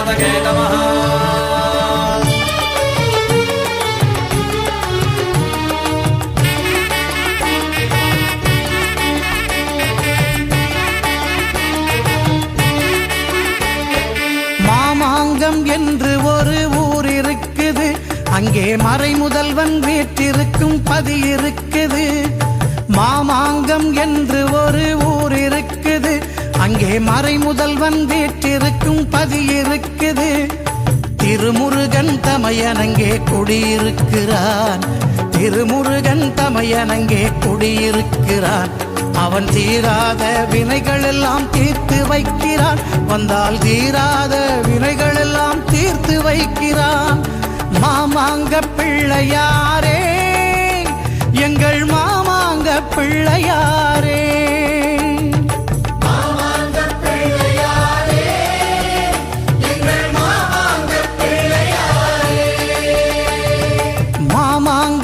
श्रीमहागणाधिपतये नमः மாமாங்கம் என்று ஒரு ஊர் இருக்குது அங்கே மறை முதல்வன் வீற்றிருக்கும் பதி இருக்குது மாமாங்கம் என்று ஒரு ஊர் இருக்குது அங்கே மறை முதல்வன் வீற்றிருக்கும் பதி இருக்குது. திருமுருகன் தமையனங்கே குடியிருக்கிறான். திருமுருகன் தமையனங்கே குடியிருக்கிறான். அவன் தீராத வினைகள் எல்லாம் தீர்த்து வைக்கிறான். வந்தால் தீராத வினைகள் எல்லாம் தீர்த்து வைக்கிறான். மாமாங்க பிள்ளையா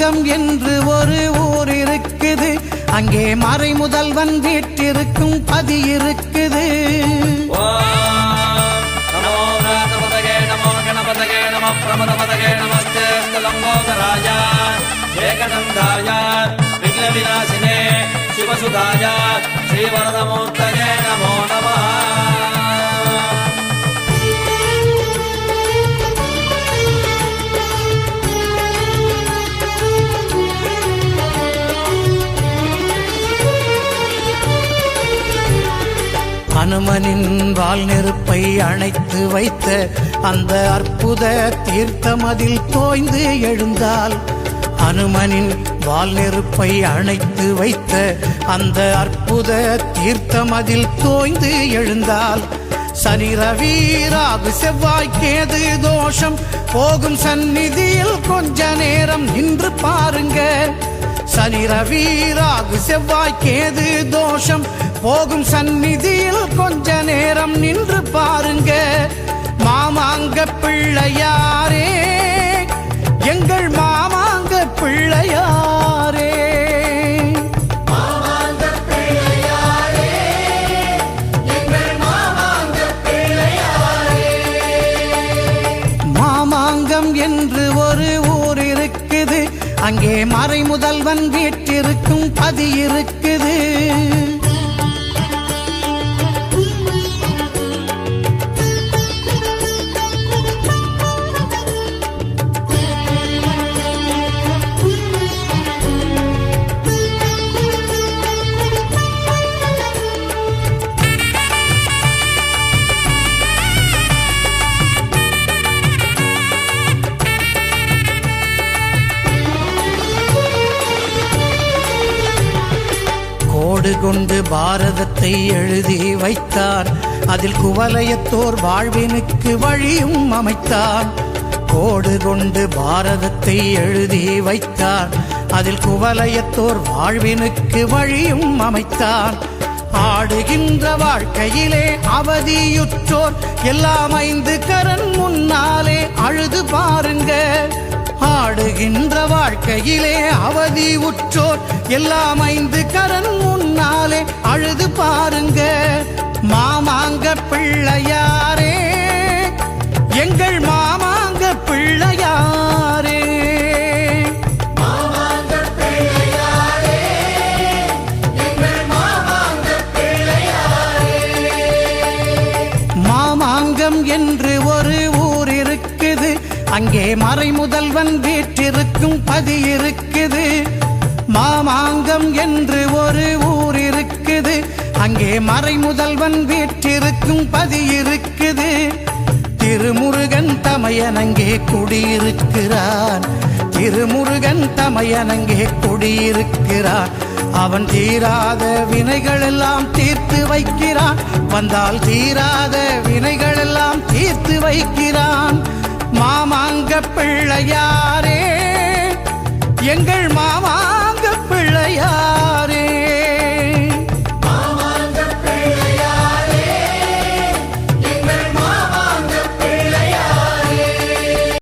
நெஞ்சம் என்று ஒரு ஊர் இருக்குது. அங்கே மறை முதல்வன் வீட்டிருக்கும் பதி இருக்குது. விநாசினே சிவசுதாய ஸ்ரீவரதமூர்த்தகே நமோ நமஹ அனுமனின் வால் நெருப்பை அணைத்து வைத்த அந்த அற்புத தீர்த்தமதில் தோய்ந்து எழுந்தால் அனுமனின் வால் நெருப்பை அணைத்து வைத்த அந்த அற்புத தீர்த்தமதில் தோய்ந்து எழுந்தால் சனி ரவீராகு ராகு செவ்வாய் கேது தோஷம் போகும் சந்நிதியில் கொஞ்ச நேரம் நின்று பாருங்க. சனி ரவீராகு ராகு தோஷம் போகும் சந்நிதியில் கொஞ்ச பிள்ளையாரே எங்கள் மாமாங்க பிள்ளையாரே. மாமாங்கம் என்று ஒரு ஊர் இருக்குது. அங்கே மறை முதல்வன் வீட்டிருக்கும் பதி இருக்குது. கொண்டு பாரதத்தை எழுதி வைத்தார். அதில் குவலயத்தோர் வாழ்வினுக்கு வழியும் அமைத்தார். கோடு கொண்டு பாரதத்தை எழுதி வைத்தார். அதில் குவலயத்தோர் வாழ்வினுக்கு வழியும் அமைத்தார். ஆடுகின்ற வாழ்க்கையிலே அவதியுற்றோர். எல்லாம் ஐந்து கரன் முன்னாலே அழுது பாருங்க. ஆடுகின்ற வாழ்க்கையிலே அவதி உற்றோர் எல்லாம் ஐந்து கரன் முன்னாலே அழுது பாருங்க மாமாங்க பிள்ளையாரே எங்கள் மாமாங்க பிள்ளையாரே. மாமாங்கம் என்று ஒரு அங்கே மறை முதல்வன் வீற்றிருக்கும் பதி இருக்குது. மாமாங்கம் என்று ஒரு ஊர் இருக்குது. அங்கே மறை முதல்வன் வீற்றிருக்கும் பதி இருக்குது. திருமுருகன் தமையனங்கே குடியிருக்கிறான். திருமுருகன் தமையனங்கே குடியிருக்கிறான். அவன் தீராத வினைகள் எல்லாம் தீர்த்து வைக்கிறான். வந்தால் தீராத வினைகள் எல்லாம் தீர்த்து வைக்கிறான். மாமாங்க பிள்ளையாரே எங்கள் மா